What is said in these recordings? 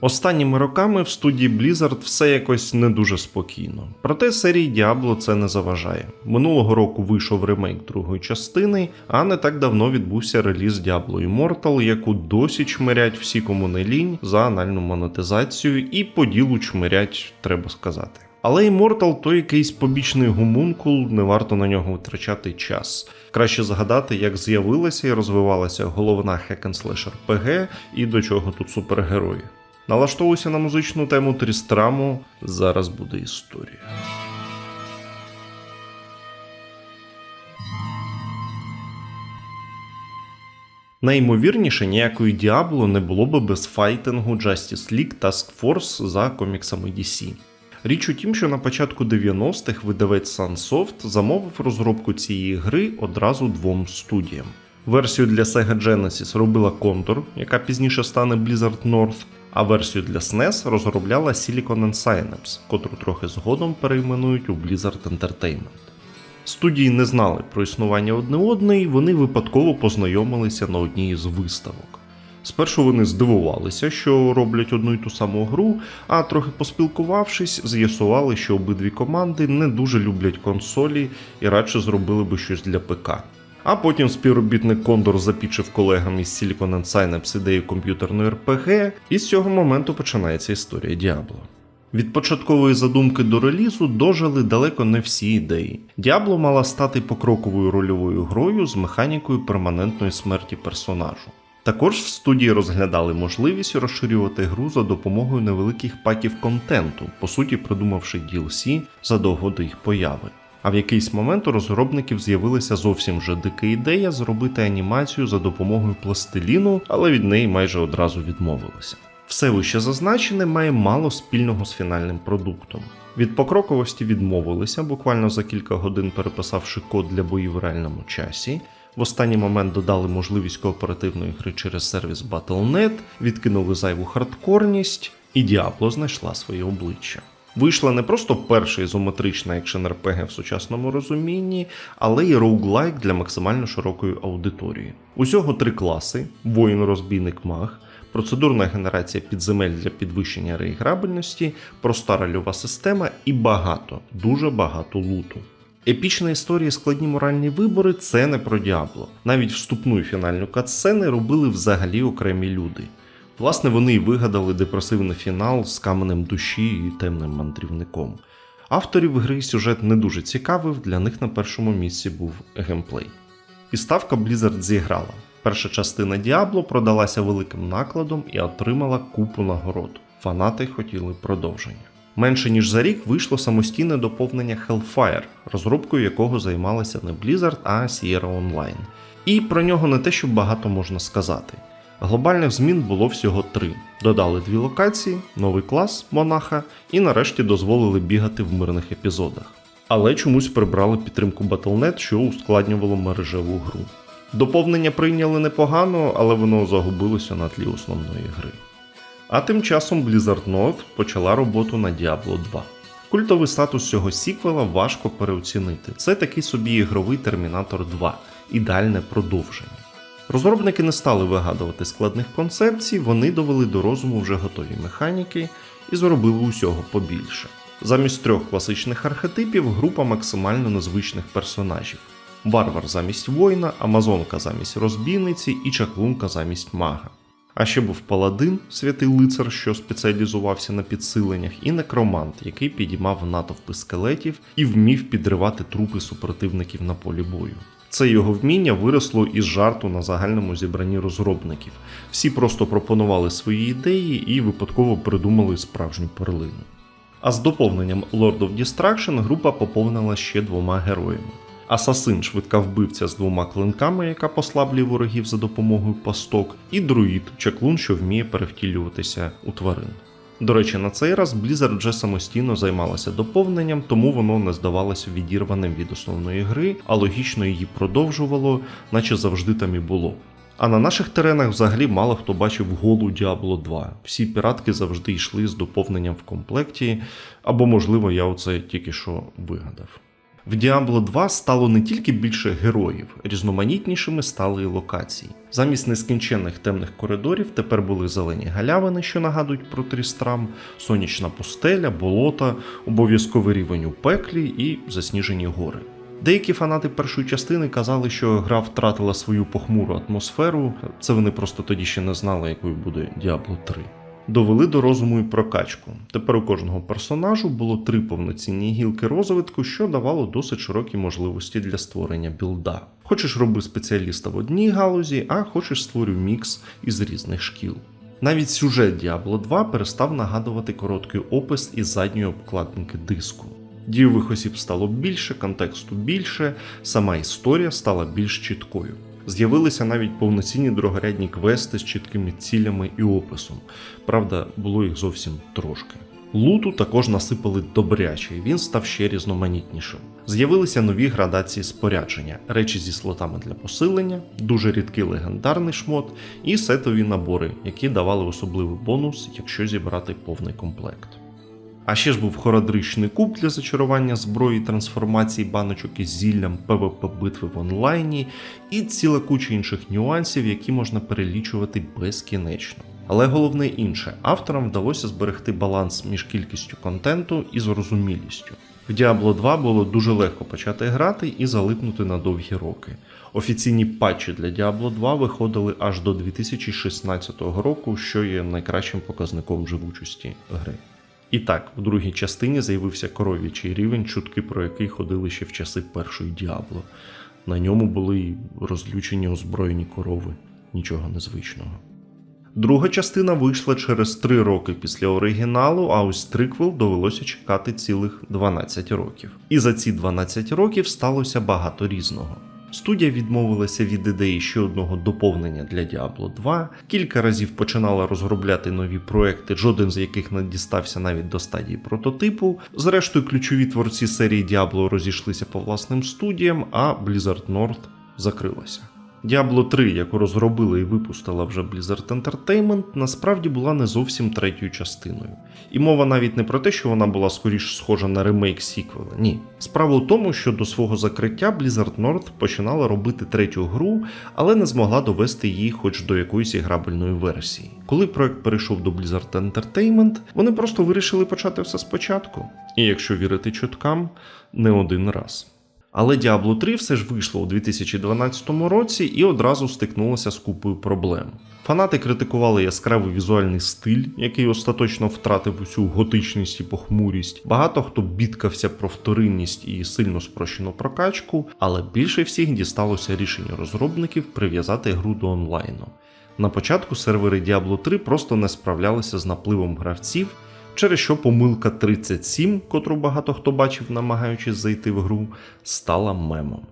Останніми роками в студії Blizzard все якось не дуже спокійно. Проте серії Diablo це не заважає. Минулого року вийшов ремейк другої частини, а не так давно відбувся реліз Diablo Immortal, яку досі чмирять всі кому не лінь за анальну монетизацію і по ділу чмирять, треба сказати. Але Immortal то якийсь побічний гумункул, не варто на нього витрачати час. Краще згадати, як з'явилася і розвивалася головна хекенслеш RPG і до чого тут супергерої. Налаштовуйся на музичну тему Трістраму. Зараз буде історія. Найімовірніше, ніякої Діабло не було би без файтингу Justice League Task Force за коміксами DC. Річ у тім, що на початку 90-х видавець Sunsoft замовив розробку цієї гри одразу двом студіям. Версію для Sega Genesis робила Contour, яка пізніше стане Blizzard North, а версію для SNES розробляла Silicon and Synapse, котру трохи згодом перейменують у Blizzard Entertainment. Студії не знали про існування одне одної, вони випадково познайомилися на одній із виставок. Спершу вони здивувалися, що роблять одну й ту саму гру, а трохи поспілкувавшись, з'ясували, що обидві команди не дуже люблять консолі і радше зробили би щось для ПК. А потім співробітник Кондор запічив колегам із Silicon Synapse ідею комп'ютерної РПГ, і з цього моменту починається історія Діабло. Від початкової задумки до релізу дожили далеко не всі ідеї. Діабло мала стати покроковою рольовою грою з механікою перманентної смерті персонажу. Також в студії розглядали можливість розширювати гру за допомогою невеликих паків контенту, по суті придумавши DLC задовго до їх появи. А в якийсь момент у розробників з'явилася зовсім вже дика ідея зробити анімацію за допомогою пластиліну, але від неї майже одразу відмовилися. Все вище зазначене має мало спільного з фінальним продуктом. Від покроковості відмовилися, буквально за кілька годин переписавши код для боїв в реальному часі. В останній момент додали можливість кооперативної гри через сервіс Battle.net, відкинули зайву хардкорність, і Diablo знайшла своє обличчя. Вийшла не просто перша ізометрична екшен РПГ в сучасному розумінні, але й роуглайк для максимально широкої аудиторії. Усього три класи: воїн, розбійник, маг, процедурна генерація підземель для підвищення реіграбельності, проста рольова система і багато, дуже багато луту. Епічна історія, складні моральні вибори це не про Діабло. Навіть вступну і фінальну катсцени робили взагалі окремі люди. Власне, вони й вигадали депресивний фінал з каменем душі і темним мандрівником. Авторів гри сюжет не дуже цікавив, для них на першому місці був геймплей. І ставка Blizzard зіграла. Перша частина Діабло продалася великим накладом і отримала купу нагород. Фанати хотіли продовження. Менше ніж за рік вийшло самостійне доповнення Hellfire, розробкою якого займалася не Blizzard, а Sierra Online. І про нього не те, що багато можна сказати. Глобальних змін було всього три: додали дві локації, новий клас монаха і нарешті дозволили бігати в мирних епізодах. Але чомусь прибрали підтримку Battle.net, що ускладнювало мережеву гру. Доповнення прийняли непогано, але воно загубилося на тлі основної гри. А тим часом Blizzard North почала роботу на Diablo 2. Культовий статус цього сіквела важко переоцінити. Це такий собі ігровий Термінатор 2, ідеальне продовження. Розробники не стали вигадувати складних концепцій, вони довели до розуму вже готові механіки і зробили усього побільше. Замість трьох класичних архетипів група максимально незвичних персонажів: варвар замість воїна, амазонка замість розбійниці і чаклунка замість мага. А ще був паладин, святий лицар, що спеціалізувався на підсиленнях, і некромант, який підіймав натовпи скелетів і вмів підривати трупи супротивників на полі бою. Це його вміння виросло із жарту на загальному зібранні розробників. Всі просто пропонували свої ідеї і випадково придумали справжню перлину. А з доповненням Lord of Destruction група поповнила ще двома героями. Асасин, швидка вбивця з двома клинками, яка послаблює ворогів за допомогою пасток, і друїд, чаклун, що вміє перевтілюватися у тварин. До речі, на цей раз Blizzard вже самостійно займалася доповненням, тому воно не здавалося відірваним від основної гри, а логічно її продовжувало, наче завжди там і було. А на наших теренах взагалі мало хто бачив голу Diablo 2. Всі піратки завжди йшли з доповненням в комплекті, або, можливо, я оце тільки що вигадав. В Diablo 2 стало не тільки більше героїв, різноманітнішими стали і локації. Замість нескінченних темних коридорів тепер були зелені галявини, що нагадують про Трістрам, сонячна пустеля, болота, обов'язковий рівень у пеклі і засніжені гори. Деякі фанати першої частини казали, що гра втратила свою похмуру атмосферу, це вони просто тоді ще не знали, якою буде Diablo 3 довели до розуму і прокачку. Тепер у кожного персонажу було три повноцінні гілки розвитку, що давало досить широкі можливості для створення білда. Хочеш роби спеціаліста в одній галузі, а хочеш створюй мікс із різних шкіл. Навіть сюжет Diablo 2 перестав нагадувати короткий опис із задньої обкладинки диску. Дійових осіб стало більше, контексту більше, сама історія стала більш чіткою. З'явилися навіть повноцінні другорядні квести з чіткими цілями і описом. Правда, було їх зовсім трошки. Луту також насипали добряче, і він став ще різноманітнішим. З'явилися нові градації спорядження, речі зі слотами для посилення, дуже рідкий легендарний шмот і сетові набори, які давали особливий бонус, якщо зібрати повний комплект. А ще ж був хородричний куб для зачарування зброї, трансформації баночок із зіллям, ПВП битви в онлайні і ціла куча інших нюансів, які можна перелічувати безкінечно. Але головне інше, авторам вдалося зберегти баланс між кількістю контенту і зрозумілістю. В Diablo 2 було дуже легко почати грати і залипнути на довгі роки. Офіційні патчі для Diablo 2 виходили аж до 2016 року, що є найкращим показником живучості гри. І так, в другій частині з'явився коров'ячий рівень, чутки про який ходили ще в часи першої Діабло. На ньому були розлючені озброєні корови, нічого незвичного. Друга частина вийшла через 3 роки після оригіналу, а ось триквел довелося чекати цілих 12 років. І за ці 12 років сталося багато різного. Студія відмовилася від ідеї ще одного доповнення для Diablo 2, кілька разів починала розробляти нові проекти, жоден з яких не дістався навіть до стадії прототипу. Зрештою, ключові творці серії Diablo розійшлися по власним студіям, а Blizzard North закрилася. Diablo 3, яку розробили і випустила вже Blizzard Entertainment, насправді була не зовсім третьою частиною. І мова навіть не про те, що вона була скоріш схожа на ремейк сіквела. Ні. Справа у тому, що до свого закриття Blizzard North починала робити третю гру, але не змогла довести її хоч до якоїсь іграбельної версії. Коли проект перейшов до Blizzard Entertainment, вони просто вирішили почати все спочатку. І якщо вірити чуткам, не один раз. Але Diablo 3 все ж вийшло у 2012 році і одразу стикнулося з купою проблем. Фанати критикували яскравий візуальний стиль, який остаточно втратив усю готичність і похмурість. Багато хто бідкався про вторинність і сильно спрощену прокачку, але більше всіх дісталося рішення розробників прив'язати гру до онлайну. На початку сервери Diablo 3 просто не справлялися з напливом гравців через що помилка 37, котру багато хто бачив, намагаючись зайти в гру, стала мемом.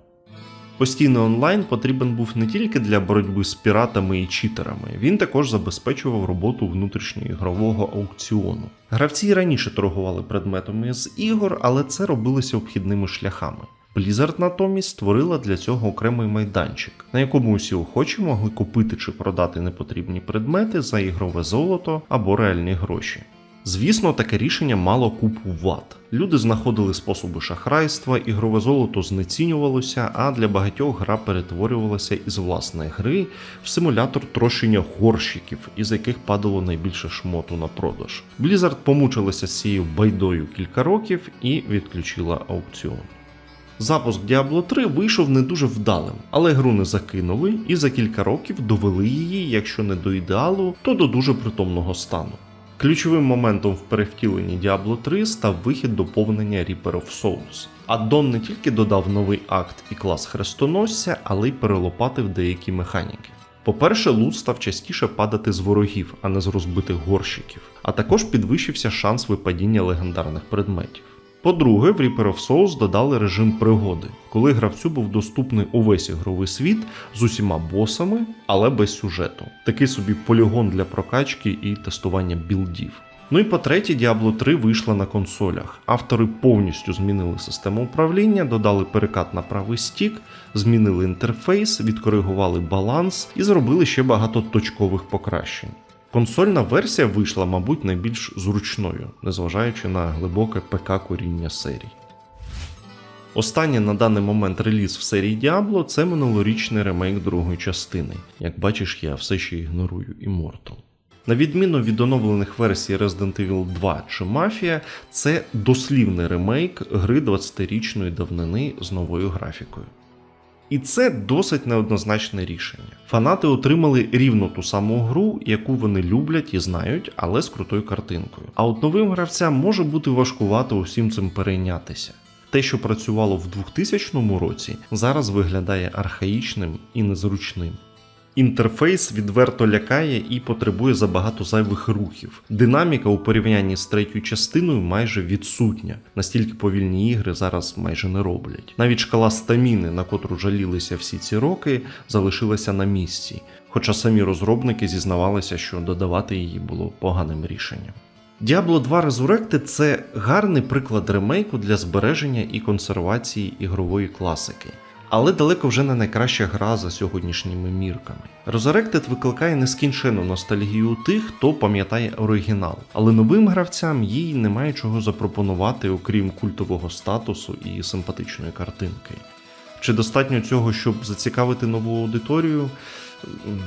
Постійний онлайн потрібен був не тільки для боротьби з піратами і читерами, він також забезпечував роботу внутрішньоігрового аукціону. Гравці раніше торгували предметами з ігор, але це робилося обхідними шляхами. Blizzard натомість створила для цього окремий майданчик, на якому усі охочі могли купити чи продати непотрібні предмети за ігрове золото або реальні гроші. Звісно, таке рішення мало купу вад. Люди знаходили способи шахрайства, ігрове золото знецінювалося, а для багатьох гра перетворювалася із власної гри в симулятор трошення горщиків, із яких падало найбільше шмоту на продаж. Blizzard помучилася з цією байдою кілька років і відключила аукціон. Запуск Diablo 3 вийшов не дуже вдалим, але гру не закинули і за кілька років довели її, якщо не до ідеалу, то до дуже притомного стану. Ключовим моментом в перевтіленні Diablo 3 став вихід доповнення Reaper of Souls. Аддон не тільки додав новий акт і клас хрестоносця, але й перелопатив деякі механіки. По-перше, лут став частіше падати з ворогів, а не з розбитих горщиків, а також підвищився шанс випадіння легендарних предметів. По-друге, в Reaper of Souls додали режим пригоди, коли гравцю був доступний увесь ігровий світ з усіма босами, але без сюжету. Такий собі полігон для прокачки і тестування білдів. Ну і по-третє, Diablo 3 вийшла на консолях. Автори повністю змінили систему управління, додали перекат на правий стік, змінили інтерфейс, відкоригували баланс і зробили ще багато точкових покращень. Консольна версія вийшла, мабуть, найбільш зручною, незважаючи на глибоке ПК коріння серій. Останній на даний момент реліз в серії Diablo це минулорічний ремейк другої частини. Як бачиш, я все ще ігнорую Immortal. На відміну від оновлених версій Resident Evil 2 чи Mafia, це дослівний ремейк гри 20-річної давнини з новою графікою. І це досить неоднозначне рішення. Фанати отримали рівно ту саму гру, яку вони люблять і знають, але з крутою картинкою. А от новим гравцям може бути важкувато усім цим перейнятися. Те, що працювало в 2000 році, зараз виглядає архаїчним і незручним. Інтерфейс відверто лякає і потребує забагато зайвих рухів. Динаміка у порівнянні з третьою частиною майже відсутня, настільки повільні ігри зараз майже не роблять. Навіть шкала стаміни, на котру жалілися всі ці роки, залишилася на місці, хоча самі розробники зізнавалися, що додавати її було поганим рішенням. Diablo 2 Resurrected – це гарний приклад ремейку для збереження і консервації ігрової класики. Але далеко вже не найкраща гра за сьогоднішніми мірками. Resurrected викликає нескінчену ностальгію тих, хто пам'ятає оригінал, але новим гравцям їй немає чого запропонувати, окрім культового статусу і симпатичної картинки. Чи достатньо цього, щоб зацікавити нову аудиторію?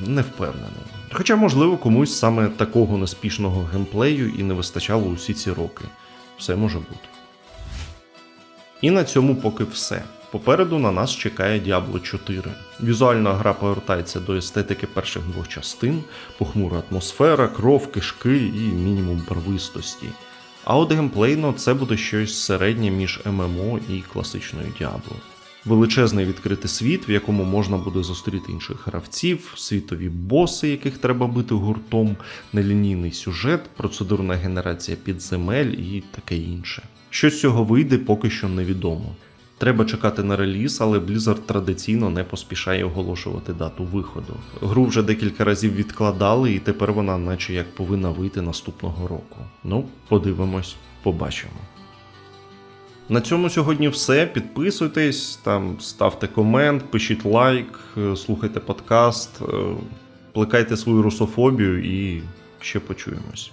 Не впевнений. Хоча, можливо, комусь саме такого неспішного геймплею і не вистачало усі ці роки. Все може бути. І на цьому поки все. Попереду на нас чекає Diablo 4. Візуальна гра повертається до естетики перших двох частин, похмура атмосфера, кров, кишки і мінімум барвистості. А от геймплейно це буде щось середнє між ММО і класичною Diablo. Величезний відкритий світ, в якому можна буде зустріти інших гравців, світові боси, яких треба бити гуртом, нелінійний сюжет, процедурна генерація підземель і таке інше. Що з цього вийде, поки що невідомо. Треба чекати на реліз, але Blizzard традиційно не поспішає оголошувати дату виходу. Гру вже декілька разів відкладали, і тепер вона, наче як повинна вийти наступного року. Ну, подивимось, побачимо. На цьому сьогодні все. Підписуйтесь, там ставте комент, пишіть лайк, е, слухайте подкаст, е, плекайте свою русофобію і ще почуємось.